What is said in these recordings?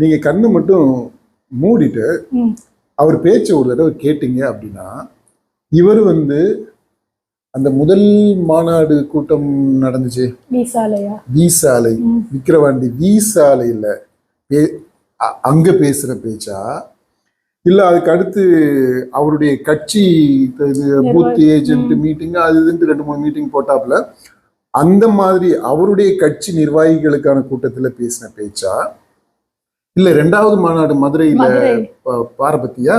நீங்க கண்ணு மட்டும் மூடிட்டு. அவர் பேச்சை ஒரு தடவை கேட்டீங்க அப்படின்னா இவர் வந்து அந்த முதல் மாநாடு கூட்டம் நடந்துச்சு. வீசாலையா? வி சாலை ம். விக்கிரவாண்டி வி சாலையில பே- அங்க பேசுற பேச்சா? இல்ல அதுக்கு அடுத்து அவருடைய கட்சி பூத் ஏஜென்ட் மீட்டிங் அது இதுன்ட்டு ரெண்டு மூணு மீட்டிங் போட்டாப்புல அந்த மாதிரி அவருடைய கட்சி நிர்வாகிகளுக்கான கூட்டத்துல பேசின பேச்சா? இல்ல ரெண்டாவது மாநாடு மதுரையில பாரபத்தியா?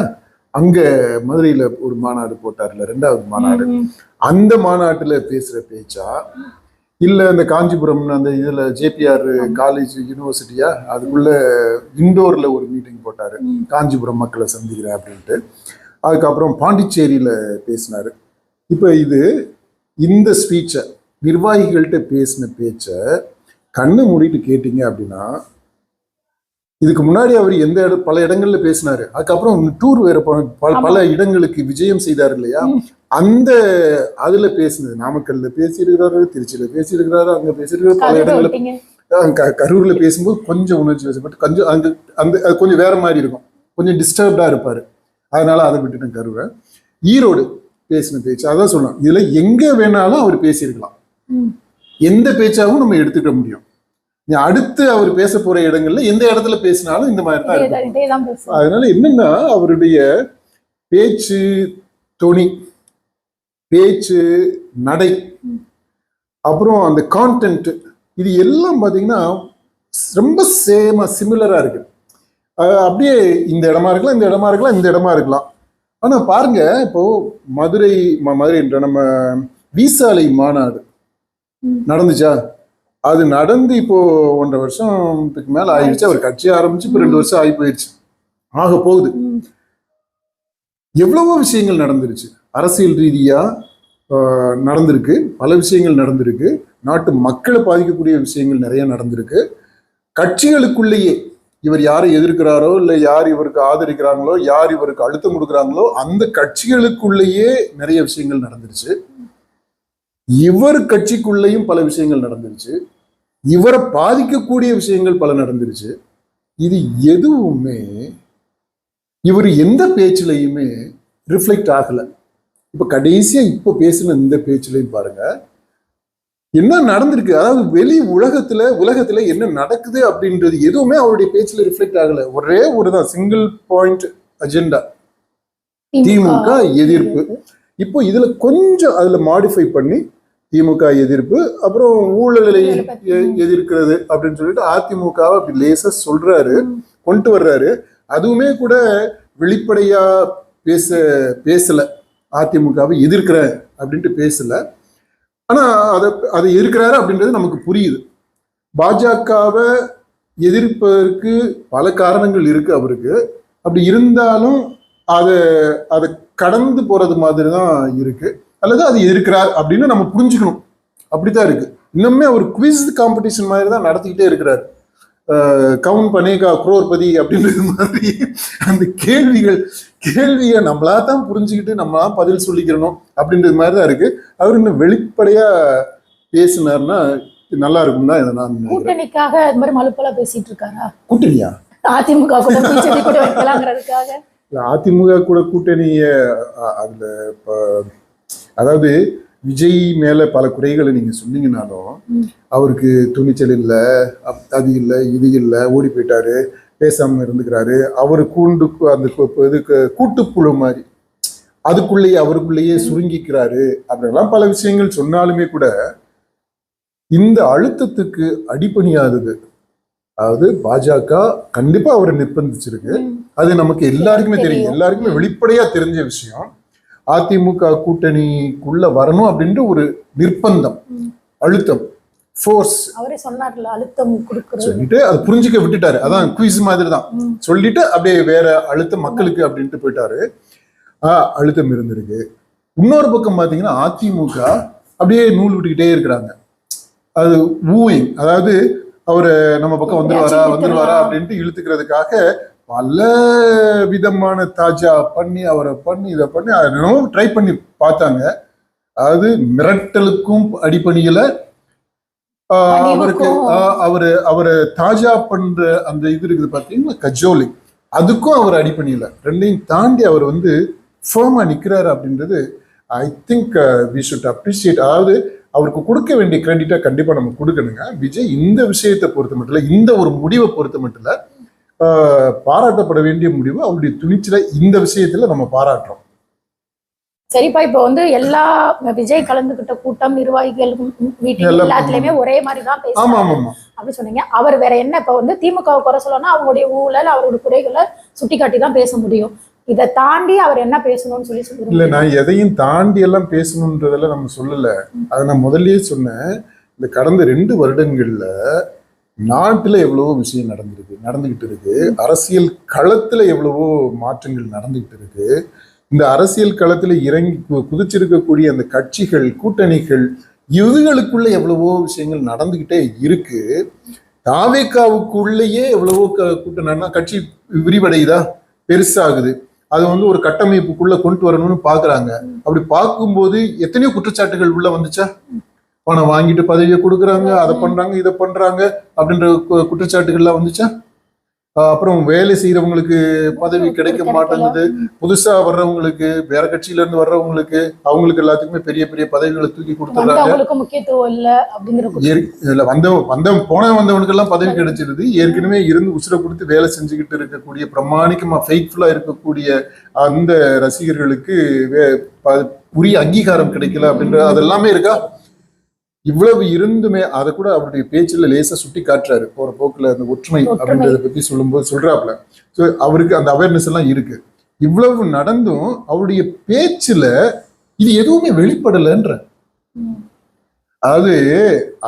அங்க மதுரையில ஒரு மாநாடு போட்டார்ல ரெண்டாவது மாநாடு. அந்த மாநாட்டுல பேசுற பேச்சா? இல்ல இந்த காஞ்சிபுரம் அந்த இதுல ஜேபிஆர் காலேஜ் யூனிவர்சிட்டியா அதுக்குள்ள இண்டோர்ல ஒரு மீட்டிங் போட்டாரு. காஞ்சிபுரம் மக்களை சந்திக்கிறேன் அப்படின்ட்டு. அதுக்கப்புறம் பாண்டிச்சேரியில பேசினாரு. இப்ப இது இந்த ஸ்பீச்சை நிர்வாகிகள்கிட்ட பேசின பேச்சை கண்ணை மூடிட்டு கேட்டீங்க அப்படின்னா இதுக்கு முன்னாடி அவர் எந்த இட பல இடங்கள்ல பேசினாரு. அதுக்கப்புறம் டூர் வேற பல பல இடங்களுக்கு விஜயம் செய்தார் இல்லையா. அந்த அதுல பேசினது நாமக்கல்ல பேசியிருக்கிறாரு திருச்சியில பேசியிருக்கிறாரு அங்க பேசியிருக்கிறாரு பல இடங்கள்ல கரூர்ல பேசும்போது கொஞ்சம் உணர்ச்சி வசப்பட்டு கொஞ்சம் அந்த அந்த அது கொஞ்சம் வேற மாதிரி இருக்கும். கொஞ்சம் டிஸ்டர்ப்டா இருப்பாரு. அதனால அதை விட்டுட்டேன் கரூரை. ஈரோடு பேசின பேச்சு அதான் சொல்லலாம் இதுல எங்க வேணாலும் அவர் பேசியிருக்கலாம். எந்த பேச்சாவும் நம்ம எடுத்துக்க முடியும். அடுத்து அவர் பேச போற இடங்கள்ல எந்த இடத்துல பேசினாலும் இந்த மாதிரி தான் அதனால என்னன்னா அவருடைய பேச்சு தொனி பேச்சு நடை அப்புறம் அந்த கான்டென்ட் இது எல்லாம் பார்த்தீங்கன்னா ரொம்ப சேமா சிமிலரா இருக்கு. அப்படியே இந்த இடமா இருக்கலாம் இந்த இடமா இருக்கலாம் இந்த இடமா இருக்கலாம். ஆனா பாருங்க இப்போ மதுரை ம- மதுரைன்ற நம்ம வீசாலை மாநாடு. நடந்துச்சா? அது நடந்து இப்போ ஒன்றரை வருஷத்துக்கு மேல ஆயிடுச்சு. அவர் கட்சி ஆரம்பிச்சு இப்போ ரெண்டு வருஷம் ஆகி போயிடுச்சு. ஆக போகுது. எவ்வளவோ விஷயங்கள் நடந்துருச்சு. அரசியல் ரீதியா நடந்திருக்கு. பல விஷயங்கள் நடந்திருக்கு. நாட்டு மக்களை பாதிக்கக்கூடிய விஷயங்கள் நிறைய நடந்திருக்கு. கட்சிகளுக்குள்ளேயே இவர் யாரை எதிர்க்கிறாரோ இல்லை யார் இவருக்கு ஆதரிக்கிறாங்களோ யார் இவருக்கு அழுத்தம் கொடுக்குறாங்களோ அந்த கட்சிகளுக்குள்ளேயே நிறைய விஷயங்கள் நடந்துருச்சு. இவர் கட்சிக்குள்ளேயும் பல விஷயங்கள் நடந்துருச்சு. இவரை பாதிக்கக்கூடிய விஷயங்கள் பல நடந்துருச்சு. இது எதுவுமே இவர் எந்த பேச்சிலையுமே ரிஃப்ளெக்ட் ஆகல. இப்ப கடைசியா இப்ப பேசின இந்த பேச்சிலையும் பாருங்க. என்ன நடந்திருக்கு? அதாவது வெளி உலகத்துல உலகத்துல என்ன நடக்குது அப்படின்றது எதுவுமே அவருடைய பேச்சுல ரிஃப்ளெக்ட் ஆகல. ஒரே ஒரு தான் சிங்கிள் பாயிண்ட் அஜெண்டா திமுக எதிர்ப்பு. இப்போ இதுல கொஞ்சம் அதுல மாடிஃபை பண்ணி திமுக எதிர்ப்பு அப்புறம் ஊழலை எதிர்க்கிறது அப்படின்னு சொல்லிட்டு அதிமுகவை அப்படி லேசா சொல்றாரு. கொண்டு வர்றாரு. அதுவுமே கூட வெளிப்படையா பேச பேசல. அதிமுகவை எதிர்க்கிறேன் அப்படின்ட்டு பேசல. ஆனா அதை அதை எதிர்க்கிறாரு அப்படின்றது நமக்கு புரியுது. பாஜகவை எதிர்ப்பதற்கு பல காரணங்கள் இருக்கு அவருக்கு. அப்படி இருந்தாலும் அதை அதை கடந்து போறது மாதிரி தான் இருக்கு. அல்லது அது எதிர்க்கிறார் அப்படின்னு நம்ம புரிஞ்சுக்கணும். அப்படித்தான் இருக்கு. இன்னுமே ஒரு குவிஸ் காம்படிஷன் மாதிரி தான் நடத்திக்கிட்டே இருக்கிறார். கவுன் பனேகா குரோர்பதி அப்படின்றது மாதிரி அந்த கேள்விகள் கேள்வியை நம்மளா தான் புரிஞ்சுக்கிட்டு நம்மளா பதில் சொல்லிக்கிறணும் அப்படின்றது மாதிரி தான் இருக்கு. அவர் இன்னும் வெளிப்படையா பேசினார்னா நல்லா இருக்கும் தான் இதை நான். கூட்டணிக்காக இந்த மாதிரி மலுப்பலா பேசிட்டு இருக்காரா? கூட்டணியா? அதிமுக கூட பிஜேபி கூட வைக்கலாங்கிறதுக்காக. இல்ல, அதிமுக கூட கூட்டணிய அதுல இப்ப அதாவது விஜய் மேல பல குறைகளை நீங்க சொன்னீங்கனாலும் ம். அவருக்கு துணிச்சல் இல்ல அது இல்ல இது இல்ல ஓடி போயிட்டாரு பேசாம இருந்துக்கிறாரு. அவர் கூண்டு அந்த இதுக்கு கூட்டுப்புழு மாதிரி. அதுக்குள்ளேயே அவருக்குள்ளேயே சுருங்கிக்கிறாரு அப்படிலாம் பல விஷயங்கள் சொன்னாலுமே கூட இந்த அழுத்தத்துக்கு அடிபணியாதது. அதாவது பாஜக கண்டிப்பா அவரை நிர்பந்திச்சிருக்கு. அது நமக்கு எல்லாருக்குமே தெரியும். எல்லாருக்குமே வெளிப்படையா தெரிஞ்ச விஷயம். அதிமுக கூட்டணிக்குள்ள வரணும் அப்படின்ற ஒரு நிர்பந்தம். அழுத்தம் ஃபோர்ஸ் அவரே சொன்னார்ல அழுத்தம் சொல்லிட்டு அது புரிஞ்சுக்க விட்டுட்டாரு. அதான் குயிஸ் மாதிரி தான். சொல்லிட்டு அப்படியே வேற அழுத்தம் மக்களுக்கு அப்படின்ட்டு போயிட்டாரு. ஆஹ் அழுத்தம் இருந்திருக்கு. இன்னொரு பக்கம் பாத்தீங்கன்னா அதிமுக அப்படியே நூல் விட்டுக்கிட்டே இருக்கிறாங்க. அது ஊயிங் அதாவது அவரு நம்ம பக்கம் வந்துருவாரா வந்துருவாரா. அப்படின்ட்டு இழுத்துக்கிறதுக்காக பல விதமான தாஜா பண்ணி அவரை பண்ணி இதை பண்ணி அதை ட்ரை பண்ணி பார்த்தாங்க. அதாவது மிரட்டலுக்கும் அடிப்பணியில அவருக்கு அவரு அவரு தாஜா பண்ற அந்த இது இருக்குது பாத்தீங்கன்னா கஜோலி. அதுக்கும் அவர் அடிப்பணியில ரெண்டையும் தாண்டி அவர் வந்து ஃபேமா நிக்கிறாரு அப்படின்றது I think we should appreciate அதாவது அவருக்கு கொடுக்க வேண்டிய கிரெடிட்டா கண்டிப்பா நம்ம கொடுக்கணுங்க. விஜய் இந்த விஷயத்தை பொறுத்த மட்டும் இல்ல இந்த ஒரு முடிவை பொறுத்த மட்டும் இல்ல பாராட்டப்பட வேண்டிய முடிவு அவருடைய துணிச்சலை இந்த விஷயத்துல நம்ம பாராட்டுறோம். சரிப்பா இப்போ வந்து எல்லா விஜய் கலந்துகிட்ட கூட்டம் நிர்வாகிகள் எல்லாம் எல்லாத்துலயுமே ஒரே மாதிரி தான் பேசுறாங்க ஆமா ஆமா அப்படி சொன்னீங்க. அவர் வேற என்ன இப்ப வந்து திமுகவை குறை சொல்லணும்னா அவங்களுடைய ஊழல் அவருடைய குறைகளை சுட்டிக்காட்டி தான் பேச முடியும். இதை தாண்டி அவர் என்ன பேசணும்னு சொல்லி இல்ல சொல்லுங்க நான் எதையும் தாண்டி எல்லாம் பேசணுன்றதெல்லாம் நம்ம சொல்லல. அதை நான் முதல்லயே சொன்னேன். இந்த கடந்த ரெண்டு வருடங்கள்ல நாட்டில் எவ்வளவோ விஷயம் நடந்திருக்கு நடந்துகிட்டு இருக்கு. அரசியல் களத்துல எவ்வளவோ மாற்றங்கள் நடந்துகிட்டு இருக்கு. இந்த அரசியல் களத்துல இறங்கி கு- குதிச்சிருக்கக்கூடிய அந்த கட்சிகள் கூட்டணிகள் இதுகளுக்குள்ள எவ்வளவோ விஷயங்கள் நடந்துகிட்டே இருக்கு. தாவேக்காவுக்குள்ளேயே எவ்வளவோ க- கட்சி விரிவடையுதா? பெருசாகுது. அது வந்து ஒரு கட்டமைப்புக்குள்ள கொண்டு வரணும்னு பாக்குறாங்க. அப்படி பார்க்கும்போது எத்தனையோ குற்றச்சாட்டுகள் உள்ள வந்துச்சா? பணம் வாங்கிட்டு பதவியை கொடுக்குறாங்க அதை பண்றாங்க இதை பண்றாங்க அப்படின்ற குற்றச்சாட்டுகள்லாம் வந்துச்சா? அப்புறம் வேலை செய்யறவங்களுக்கு பதவி கிடைக்க மாட்டேங்குது. புதுசா வர்றவங்களுக்கு வேற கட்சியில இருந்து வர்றவங்களுக்கு அவங்களுக்கு எல்லாத்துக்குமே பெரிய பெரிய பதவிகளை தூக்கி முக்கியத்துவம் இல்ல அப்படிங்கிற வந்த வந்த போன வந்தவனுக்கெல்லாம் பதவி கிடைச்சிருது. ஏற்கனவே இருந்து உசுரை கொடுத்து வேலை செஞ்சுக்கிட்டு இருக்கக்கூடிய பிரமாணிக்கமா ஃபெய்த்ஃபுல்லா இருக்கக்கூடிய அந்த ரசிகர்களுக்கு உரிய அங்கீகாரம் கிடைக்கல அப்படின்ற அது எல்லாமே இருக்கா? இவ்வளவு இருந்துமே அதை கூட அவருடைய பேச்சுல லேசா சுட்டி காட்டுறாரு. போற போக்குல அந்த ஒற்றுமை. அப்படின்றத பத்தி சொல்லும்போது சொல்றாப்புல. ஸோ அவருக்கு அந்த அவேர்னஸ் எல்லாம் இருக்கு. இவ்வளவு நடந்தும் அவருடைய பேச்சுல இது எதுவுமே வெளிப்படலைன்ற. அதாவது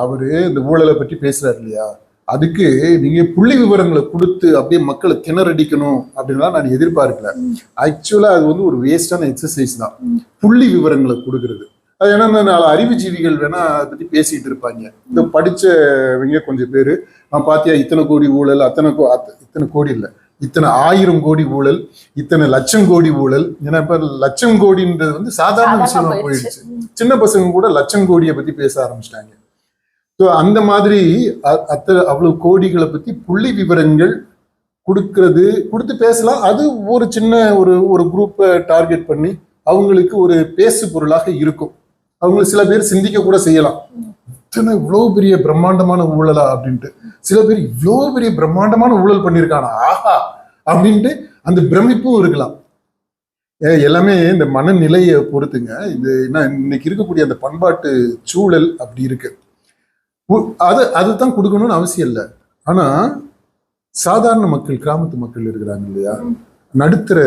அவரு இந்த ஊழலை பற்றி பேசுறாரு இல்லையா? அதுக்கு நீங்க புள்ளி விவரங்களை கொடுத்து அப்படியே மக்களை திணறடிக்கணும் அப்படின்லாம் நான் எதிர்பார்க்கல. ஆக்சுவலா அது வந்து ஒரு வேஸ்டான எக்ஸசைஸ் தான். புள்ளி விவரங்களை கொடுக்கறது. அது ஏன்னா இந்த நாலு அறிவுஜீவிகள் வேணா அதை பத்தி பேசிட்டு இருப்பாங்க. இந்த படிச்சவங்க கொஞ்சம் பேரு. நான் பாத்தியா இத்தனை கோடி ஊழல் அத்தனை கோ அத்த- இத்தனை கோடி இல்ல. இத்தனை ஆயிரம் கோடி ஊழல் இத்தனை லட்சம் கோடி ஊழல். ஏன்னா இப்ப லட்சம் கோடின்றது வந்து சாதாரண விஷயமா போயிடுச்சு. சின்ன பசங்க கூட லட்சம் கோடியை பத்தி பேச ஆரம்பிச்சிட்டாங்க. ஸோ அந்த மாதிரி அத்த அவ்வளவு கோடிகளை பத்தி புள்ளி விவரங்கள் கொடுக்கறது கொடுத்து பேசலாம். அது ஒரு சின்ன ஒரு ஒரு குரூப்பை டார்கெட் பண்ணி அவங்களுக்கு ஒரு பேசு பொருளாக இருக்கும். அவங்க சில பேர் சிந்திக்க கூட செய்யலாம். இத்தனை இவ்வளோ பெரிய பிரம்மாண்டமான ஊழலா அப்படின்ட்டு. சில பேர் இவ்வளோ பெரிய பிரம்மாண்டமான ஊழல் பண்ணியிருக்கானா? ஆஹா! அப்படின்ட்டு அந்த பிரமிப்பும் இருக்கலாம். ஏ, எல்லாமே இந்த மனநிலையை பொறுத்துங்க. இது என்ன இன்னைக்கு இருக்கக்கூடிய அந்த பண்பாட்டு சூழல் அப்படி இருக்கு. அது அதுதான் கொடுக்கணும்னு அவசியம் இல்லை. ஆனா சாதாரண மக்கள் கிராமத்து மக்கள் இருக்கிறாங்க இல்லையா? நடுத்தர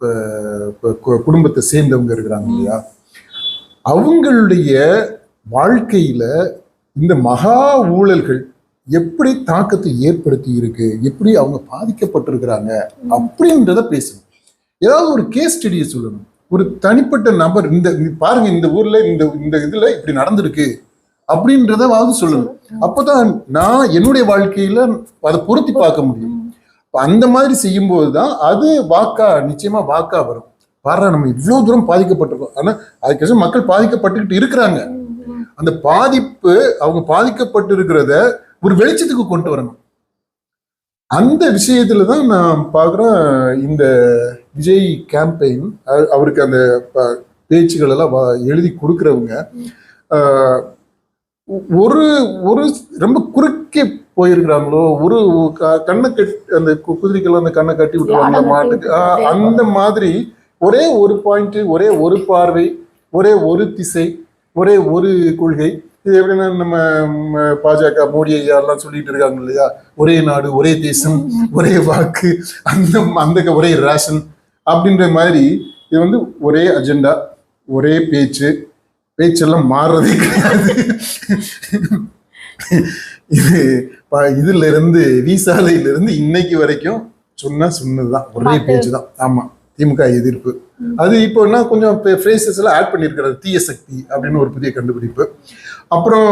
கு- குடும்பத்தை சேர்ந்தவங்க இருக்கிறாங்க இல்லையா? அவங்களுடைய வாழ்க்கையில் இந்த மகா ஊழல்கள் எப்படி தாக்கத்தை ஏற்படுத்தி இருக்கு? எப்படி அவங்க பாதிக்கப்பட்டிருக்கிறாங்க? அப்படின்றத பேசணும். ஏதாவது ஒரு கேஸ் ஸ்டடியை சொல்லணும். ஒரு தனிப்பட்ட நபர் இந்த பாருங்க இந்த ஊர்ல இந்த இந்த இதுல இப்படி நடந்திருக்கு அப்படின்றதாவது சொல்லணும். அப்பதான் நான் என்னுடைய வாழ்க்கையில அதை பொருத்தி பார்க்க முடியும். அந்த மாதிரி செய்யும்போது தான் அது வாக்கா நிச்சயமா வாக்கா வரும். பாரு நம்ம இவ்வளவு தூரம் பாதிக்கப்பட்டிருக்கோம். ஆனா அதுக்கு மக்கள் பாதிக்கப்பட்டுக்கிட்டு இருக்கிறாங்க. அந்த பாதிப்பு அவங்க பாதிக்கப்பட்டு இருக்கிறத ஒரு வெளிச்சத்துக்கு கொண்டு வரணும். அந்த விஷயத்துல தான் நான் பார்க்குறேன் இந்த விஜய் கேம்பெயின் அவருக்கு அந்த பேச்சுகள் எல்லாம் எழுதி கொடுக்குறவங்க ஒரு ஒரு ரொம்ப குறுக்கே போயிருக்கிறாங்களோ ஒரு கண்ணை கட்டி அந்த குதிரைக்கெல்லாம் அந்த கண்ணை கட்டி விட்டுருவாங்க மாட்டுக்கு. அந்த மாதிரி ஒரே ஒரு பாயிண்ட் ஒரே ஒரு பார்வை ஒரே ஒரு திசை ஒரே ஒரு கொள்கை. இது எப்படின்னா நம்ம பாஜக மோடி ஐயா எல்லாம் சொல்லிட்டு இருக்காங்க இல்லையா? ஒரே நாடு ஒரே தேசம் ஒரே வாக்கு அந்த அந்த ஒரே ரேஷன் அப்படின்ற மாதிரி இது வந்து ஒரே அஜெண்டா ஒரே பேச்சு. பேச்செல்லாம் மாறுறதே கிடையாது. இது இதுல இருந்து விசாலையில இருந்து இன்னைக்கு வரைக்கும் சொன்னா சொன்னதுதான். ஒரே. பேச்சு தான் ஆமா. திமுக எதிர்ப்பு. அது இப்போ என்ன கொஞ்சம் ஃப்ரேசஸ் எல்லாம் ஆட் பண்ணியிருக்கிறது தீய சக்தி அப்படின்னு ஒரு புதிய கண்டுபிடிப்பு. அப்புறம்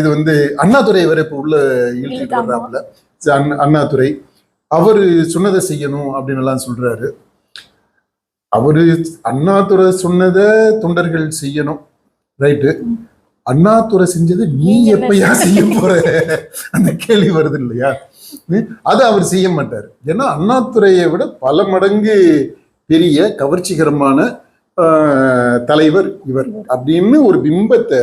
இது வந்து அண்ணாதுரை வேற இப்போ உள்ள இழுத்துட்டு. வர்றாப்புல. அண்ணாதுரை. அவரு சொன்னதை செய்யணும் அப்படின்னு எல்லாம் சொல்றாரு. அவரு அண்ணாதுரை சொன்னதை தொண்டர்கள் செய்யணும். ரைட்டு. அண்ணாதுரை செஞ்சது நீ எப்பயா செய்ய போற? அந்த கேள்வி வருது இல்லையா? அது அவர் செய்ய மாட்டார். ஏன்னா அண்ணாதுரையை விட பல மடங்கு பெரிய கவர்ச்சிகரமான தலைவர் இவர். அப்படின்னு ஒரு பிம்பத்தை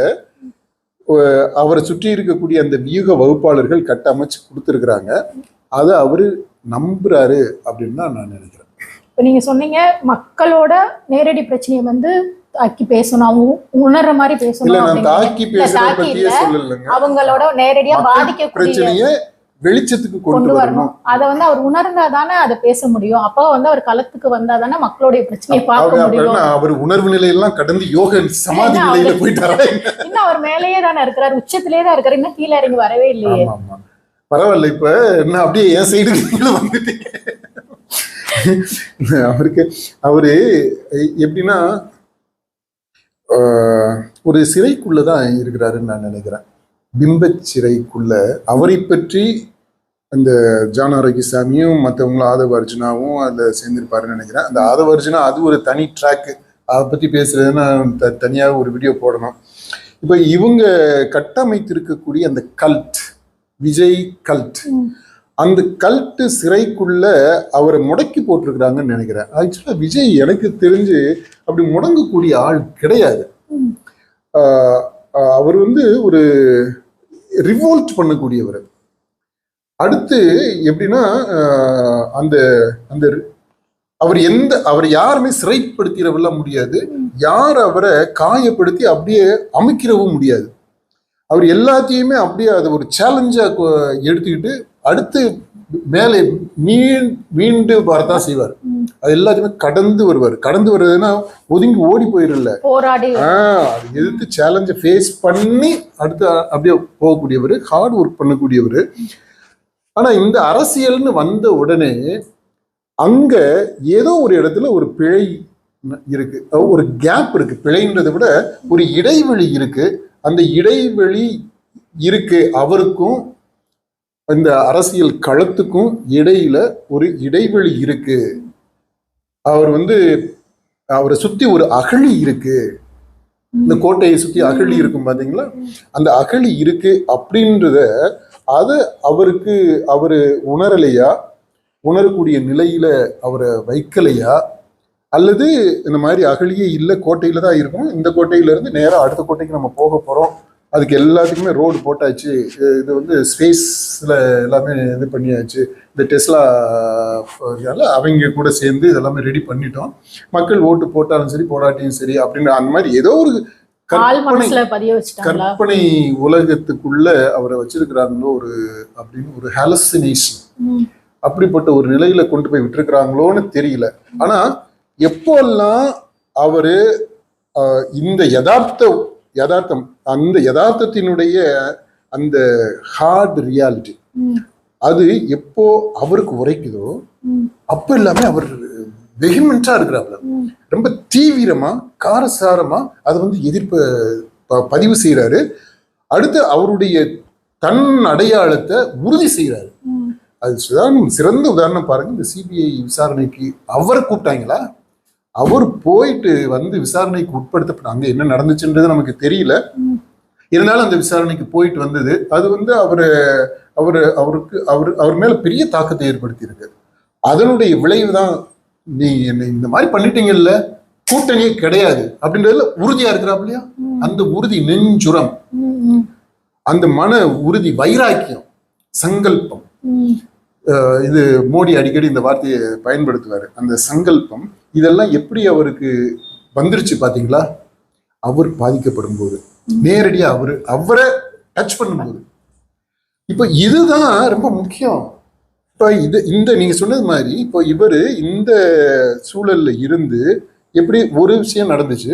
அவரை சுற்றி இருக்கக்கூடிய அந்த வியூக வகுப்பாளர்கள் கட்டமைச்சு கொடுத்துருக்குறாங்க. அதை அவரு நம்புறாரு அப்படின்னு தான் நான் நினைக்கிறேன். இப்ப நீங்க சொன்னீங்க மக்களோட நேரடி பிரச்சனையை வந்து தாக்கி பேசணும் அவங்க உணர்ற மாதிரி பேசணும் அவங்களோட நேரடியா மக்கள் பாதிக்கக்கூடிய பிரச்சனைய வெளிச்சத்துக்கு கொண்டு வரணும். அதை வந்து அவர் உணர்ந்தாதானே அதை பேச முடியும். அப்போ வந்து அவர் களத்துக்கு வந்தாதானே மக்களுடைய பிரச்சனையை பார்க்க முடியும். அவர் உணர்வு நிலையெல்லாம் கடந்து யோக சமாதி நிலையில போயிட்டாரா இன்னும் அவர் மேலேயே தானே இருக்கிறார் உச்சத்திலே தான் இருக்காரு இன்னும் கீழே இறங்கி வரவே இல்லையே. பரவாயில்ல இப்ப என்ன அப்படியே என் சைடு வந்துட்டீங்க. அவருக்கு அவரு எப்படின்னா ஒரு சிறைக்குள்ளதான் இருக்கிறாருன்னு நான் நினைக்கிறேன். பிம்பச் சிறைக்குள்ள அவரை பற்றி அந்த ஜான் ஆரோக்கியசாமியும் மற்றவங்களும் ஆதவ அர்ஜுனாவும் அதில் சேர்ந்திருப்பாருன்னு நினைக்கிறேன். அந்த ஆதவ அர்ஜுனா அது ஒரு தனி ட்ராக்கு அதை பற்றி பேசுறதுன்னா த தனியாக ஒரு வீடியோ போடணும். இப்போ இவங்க கட்டமைத்திருக்கக்கூடிய அந்த கல்ட் விஜய் கல்ட். அந்த கல்ட்டு சிறைக்குள்ள அவரை முடக்கி போட்டிருக்கிறாங்கன்னு நினைக்கிறேன். ஆக்சுவலா விஜய் எனக்கு தெரிஞ்சு அப்படி முடங்கக்கூடிய ஆள் கிடையாது. அவர் வந்து ஒரு ரிவோல்ட் பண்ணக்கூடியவர். அடுத்து எப்படின்னா அந்த அந்த அவர் எந்த அவர் யாருமே சிறைப்படுத்திடவெல்லாம் முடியாது. யார் அவரை காயப்படுத்தி அப்படியே அமைக்கிறவும் முடியாது. அவர் எல்லாத்தையுமே அப்படியே அதை ஒரு சேலஞ்சா எடுத்துக்கிட்டு அடுத்து மேலே மீன் மீண்டு வரதான் செய்வார். அது எல்லாத்தையுமே கடந்து வருவார். கடந்து வர்றதுன்னா ஒதுங்கி ஓடி போயிடல அது எதிர்த்து சேலஞ்சை ஃபேஸ் பண்ணி அடுத்து அப்படியே போகக்கூடியவர் ஹார்ட் ஒர்க் பண்ணக்கூடியவர். ஆனா இந்த அரசியல்னு வந்த உடனே அங்க ஏதோ ஒரு இடத்துல ஒரு பிழை இருக்கு. ஒரு கேப் இருக்கு. பிழைன்றதை விட ஒரு இடைவெளி இருக்கு. அந்த இடைவெளி இருக்கு. அவருக்கும் இந்த அரசியல் களத்துக்கும் இடையில ஒரு இடைவெளி இருக்கு. அவர் வந்து அவரை சுத்தி ஒரு அகழி இருக்கு. இந்த கோட்டையை சுத்தி அகழி இருக்கும் பாத்தீங்களா? அந்த அகழி இருக்கு அப்படின்றத அதை அவருக்கு அவர் உணரலையா? உணரக்கூடிய நிலையில அவரை வைக்கலையா? அல்லது இந்த மாதிரி அகழியே இல்லை கோட்டையில தான் இருக்கும். இந்த கோட்டையிலேருந்து நேராக அடுத்த கோட்டைக்கு நம்ம போக போகிறோம் அதுக்கு எல்லாத்துக்குமே ரோடு போட்டாச்சு. இது- வந்து ஸ்பேஸில் எல்லாமே இது பண்ணியாச்சு. இந்த டெஸ்லா அவங்க கூட சேர்ந்து இதெல்லாமே ரெடி பண்ணிட்டோம். மக்கள் ஓட்டு போட்டாலும் சரி போராட்டியும் சரி அப்படின்னு அந்த மாதிரி ஏதோ ஒரு கற்பனை உலகத்துக்குள்ள அவரை வச்சிருக்கிறாங்களோ ஒரு அப்படின்னு ஒரு ஹாலசினேஷன். அப்படிப்பட்ட ஒரு நிலையில கொண்டு போய் விட்டுருக்கிறாங்களோன்னு தெரியல ஆனா எப்போல்லாம் அவரு இந்த யதார்த்த யதார்த்தம் அந்த யதார்த்தத்தினுடைய அந்த ஹார்ட் ரியாலிட்டி. அது எப்போ அவருக்கு உரைக்குதோ. அப்ப எல்லாமே அவர் வெகிமெண்டா இருக்கிறாப்ல ம். ரொம்ப தீவிரமா காரசாரமா அதை வந்து எதிர்ப்ப பதிவு செய்யறாரு அடுத்து அவருடைய தன் அடையாளத்தை உறுதி செய்யறாரு. அது உதாரணம் சிறந்த உதாரணம் பாருங்க. இந்த சிபிஐ விசாரணைக்கு அவரை கூப்பிட்டாங்களா? அவர் போயிட்டு வந்து விசாரணைக்கு உட்படுத்தப்பட்ட அங்க என்ன நடந்துச்சுன்றது நமக்கு தெரியல. இருந்தாலும் அந்த விசாரணைக்கு போயிட்டு வந்தது. அது வந்து அவரு அவரு அவருக்கு அவர் அவர் மேல பெரிய தாக்கத்தை ஏற்படுத்தி இருக்கு அதனுடைய விளைவு தான் நீ என்ன இந்த மாதிரி பண்ணிட்டீங்கல்ல கூட்டணியே கிடையாது. அப்படின்றதுல உறுதியா இருக்கிறாப்லையா. அந்த உறுதி நெஞ்சுரம். அந்த மன உறுதி வைராக்கியம் சங்கல்பம். இது மோடி அடிக்கடி இந்த வார்த்தையை பயன்படுத்துவார். அந்த சங்கல்பம் இதெல்லாம் எப்படி அவருக்கு வந்துருச்சு பாத்தீங்களா? அவர் பாதிக்கப்படும் போது நேரடியா அவரு அவரை டச் பண்ணும்போது. இப்போ இதுதான் ரொம்ப முக்கியம். இப்போ இது இந்த நீங்க சொன்னது மாதிரி இப்போ இவரு இந்த சூழல்ல இருந்து எப்படி ஒரு விஷயம் நடந்துச்சு?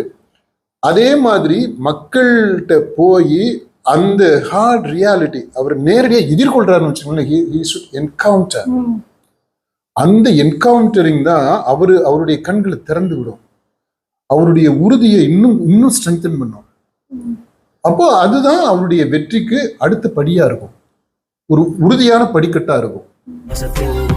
அதே மாதிரி மக்கள்கிட்ட போய் அந்த ஹார்ட் ரியாலிட்டி அவர் நேரடியா எதிர்கொள்றாருன்னு வச்சுக்கோங்களேன் என்கவுண்டர். அந்த என்கவுண்டரிங் தான் அவரு அவருடைய கண்களை திறந்து விடும். அவருடைய உறுதியை இன்னும் இன்னும் ஸ்ட்ரெங்தன் பண்ணும். அப்போ அதுதான் அவருடைய வெற்றிக்கு அடுத்த படியா இருக்கும். ஒரு உறுதியான படிக்கட்டா இருக்கும். As a fool,